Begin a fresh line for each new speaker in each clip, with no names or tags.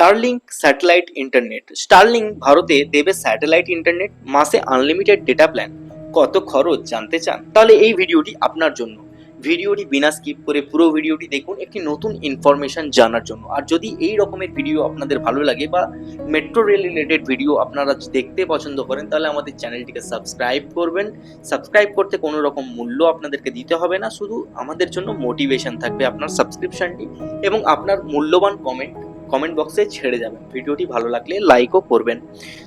Starlink satellite internet Starlink ভারতে দেবে satellite internet মাসে আনলিমিটেড ডেটা প্ল্যান কত খরচ জানতে চান? তাহলে এই ভিডিওটি আপনার জন্য। ভিডিওটি বিনা স্কিপ করে পুরো ভিডিওটি দেখুন, একটি নতুন ইনফরমেশন জানার জন্য। আর যদি এই রকমের ভিডিও আপনাদের ভালো লাগে বা মেট্রো রেল রিলেটেড ভিডিও আপনারা দেখতে পছন্দ করেন, তাহলে আমাদের চ্যানেলটিকে সাবস্ক্রাইব করবেন। সাবস্ক্রাইব করতে কোনো রকম মূল্য আপনাদেরকে দিতে হবে না। শুধু আমাদের জন্য মোটিভেশন থাকবে আপনার সাবস্ক্রিপশানটি এবং আপনার মূল্যবান কমেন্ট কমেন্ট বক্সে ছেড়ে যাবেন। ভিডিওটি ভালো লাগলে লাইকও করবেন।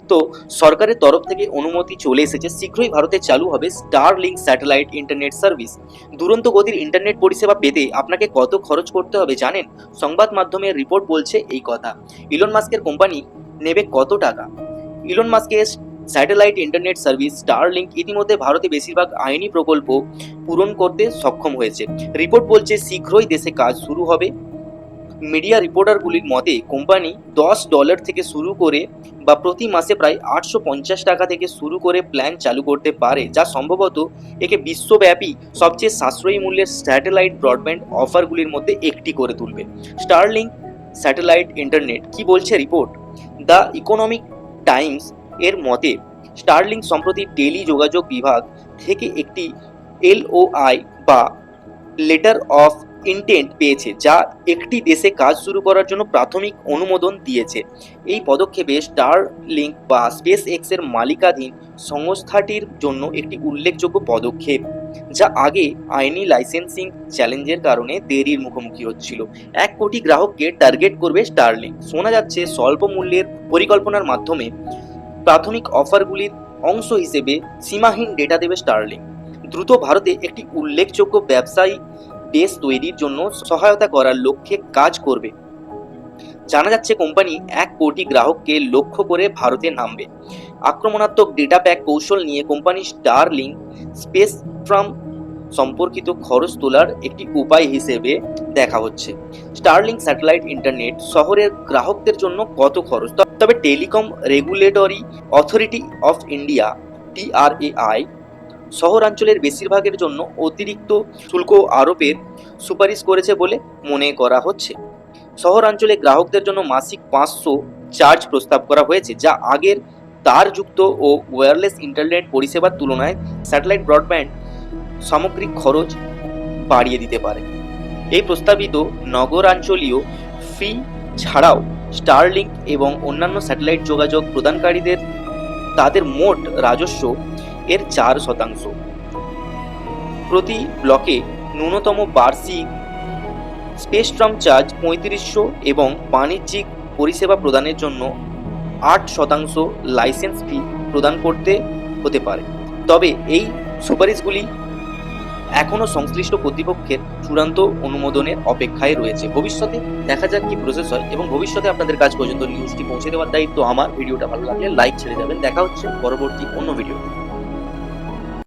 তো সরকারের তরফ থেকে অনুমতি চলে এসেছে, শীঘ্রই ভারতে চালু হবে Starlink satellite internet service দুরন্ত গতির ইন্টারনেট পরিষেবা পেতে আপনাকে কত খরচ করতে হবে জানেন? সংবাদ মাধ্যমের রিপোর্ট বলছে এই কথা। ইলন মাস্কের কোম্পানি নেবে কত টাকা? ইলন মাস্কের satellite internet service Starlink ইতিমধ্যে ভারতে বেশিরভাগ আইনি প্রকল্প পূরণ করতে সক্ষম হয়েছে। রিপোর্ট বলছে, শীঘ্রই দেশে কাজ শুরু হবে। মিডিয়া রিপোর্টারগুলির মতে কোম্পানি দশ ডলার থেকে শুরু করে বা প্রতি মাসে প্রায় আটশো পঞ্চাশ টাকা থেকে শুরু করে প্ল্যান চালু করতে পারে, যা সম্ভবত একে বিশ্বব্যাপী সবচেয়ে সাশ্রয়ী মূল্যের স্যাটেলাইট ব্রডব্যান্ড অফারগুলির মধ্যে একটি করে তুলবে। স্টারলিংক স্যাটেলাইট ইন্টারনেট কি বলছে রিপোর্ট দ্য ইকোনমিক টাইমস এর মতে স্টারলিংক সম্প্রতি টেলি যোগাযোগ বিভাগ থেকে একটি এলওআই বা লেটার অফ ইন্টেন্ট পেয়েছে, যা একটি দেশে কাজ শুরু করার জন্য প্রাথমিক অনুমোদন দিয়েছে। এই পদক্ষেপে স্টার লিঙ্ক বা স্পেস এক্সের মালিকাধীন সংস্থাটির জন্য একটি উল্লেখযোগ্য পদক্ষেপ, যা আগে আইনি লাইসেন্সিং চ্যালেঞ্জের কারণে দেরির মুখোমুখি হচ্ছিল। এক কোটি গ্রাহককে টার্গেট করবে স্টারলিংক শোনা যাচ্ছে, স্বল্প মূল্যের পরিকল্পনার মাধ্যমে প্রাথমিক অফারগুলির অংশ হিসেবে সীমাহীন ডেটা দেবে স্টারলিংক দ্রুত ভারতে একটি উল্লেখযোগ্য ব্যবসায়ী বেস তৈরির জন্য সহায়তা করার লক্ষ্যে কাজ করবে। জানা যাচ্ছে কোম্পানি এক কোটি গ্রাহককে লক্ষ্য করে ভারতে নামবে। আক্রমণাত্মক ডেটা প্যাক কৌশল নিয়ে কোম্পানি স্টার লিঙ্ক স্পেস ট্রাম সম্পর্কিত খরচ তোলার একটি উপায় হিসেবে দেখা হচ্ছে। স্টারলিংক স্যাটেলাইট ইন্টারনেট শহরের গ্রাহকদের জন্য কত খরচ? তবে telecom regulatory authority of India TRAI শহরাঞ্চলের বেশিরভাগের জন্য অতিরিক্ত শুল্ক আরোপের সুপারিশ করেছে বলে মনে করা হচ্ছে। শহরাঞ্চলে গ্রাহকদের জন্য মাসিক পাঁচশো চার্জ প্রস্তাব করা হয়েছে, যা আগের তারযুক্ত ও ওয়্যারলেস ইন্টারনেট পরিষেবার তুলনায় স্যাটেলাইট ব্রডব্যান্ড সামগ্রিক খরচ বাড়িয়ে দিতে পারে। এই প্রস্তাবিত নগরাঞ্চলীয় ফি ছাড়াও স্টারলিংক এবং অন্যান্য স্যাটেলাইট যোগাযোগ প্রদানকারীদের, তাদের মোট রাজস্ব এর চার শতাংশ। প্রতি ব্লকে ন্যূনতম বার্ষিক স্পেসট্রাম চার্জ পঁয়ত্রিশশো এবং বাণিজ্যিক পরিষেবা প্রদানের জন্য আট শতাংশ লাইসেন্স ফি প্রদান করতে হতে পারে। তবে এই সুপারিশগুলি এখনও সংশ্লিষ্ট কর্তৃপক্ষের চূড়ান্ত অনুমোদনের অপেক্ষায় রয়েছে। ভবিষ্যতে দেখা যাক কি প্রসেস হয় এবং ভবিষ্যতে আপনাদের কাজ পর্যন্ত নিউজটি পৌঁছে দেওয়ার দায়িত্ব আমার। ভিডিওটা ভালো লাগলে লাইক ছেড়ে যাবেন। দেখা হচ্ছে পরবর্তী অন্য ভিডিও